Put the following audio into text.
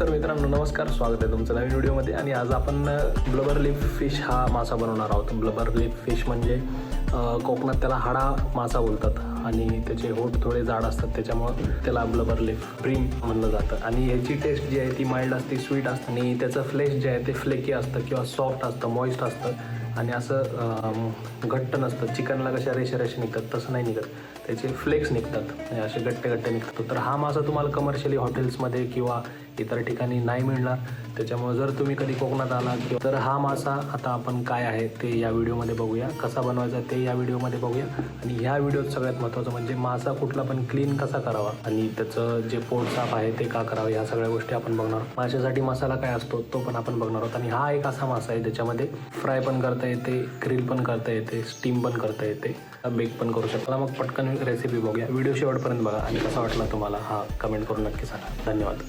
तर मित्रांनो नमस्कार स्वागत आहे तुमचं नवीन व्हिडिओमध्ये. आणि आज आपण ब्लबर लिप फिश हा मासा बनवणार आहोत. ब्लबर लिप फिश म्हणजे कोकणात त्याला हाडा मासा बोलतात. आणि त्याचे होट थोडे जाड असतात त्याच्यामुळं त्याला ब्लबर लिप ब्रीम म्हणलं जातं. आणि याची टेस्ट जी आहे ती माइल्ड असते स्वीट असते. आणि त्याचं फ्लेश जे आहे ते फ्लेकी असतं किंवा सॉफ्ट असतं मॉइस्ट असतं. आणि असं घट्ट नसतं. चिकनला कशा रेषा रेषा निघतात तसं नाही निघत. त्याचे फ्लेक्स निघतात. म्हणजे असे गट्टे गट्टे निघतात. तर हा मासा तुम्हाला कमर्शियली हॉटेल्समध्ये किंवा इतर ठिकाणी नाही मिळणार. त्याच्यामुळे जर तुम्ही कधी कोकणात आला किंवा तर हा मासा आता आपण काय आहे ते या व्हिडिओमध्ये बघूया. कसा बनवायचा ते या व्हिडिओमध्ये बघूया. आणि ह्या व्हिडिओत सगळ्यात महत्त्वाचं म्हणजे मासा कुठला पण क्लीन कसा करावा. आणि त्याचं जे पोट साफ आहे ते का करावं ह्या सगळ्या गोष्टी आपण बघणार आहोत. माशासाठी मसाला काय असतो तो पण आपण बघणार आहोत. आणि हा एक असा मासा आहे ज्याच्यामध्ये फ्राय पण करता येते ग्रिल पण करता येते स्टीम पण करता येते. बेक पण करू शकता. मग पटकन रेसिपी बघूया. व्हिडिओ शेवटपर्यंत बघा आणि कसा वाटला तुम्हाला हा कमेंट करून नक्की सांगा. धन्यवाद.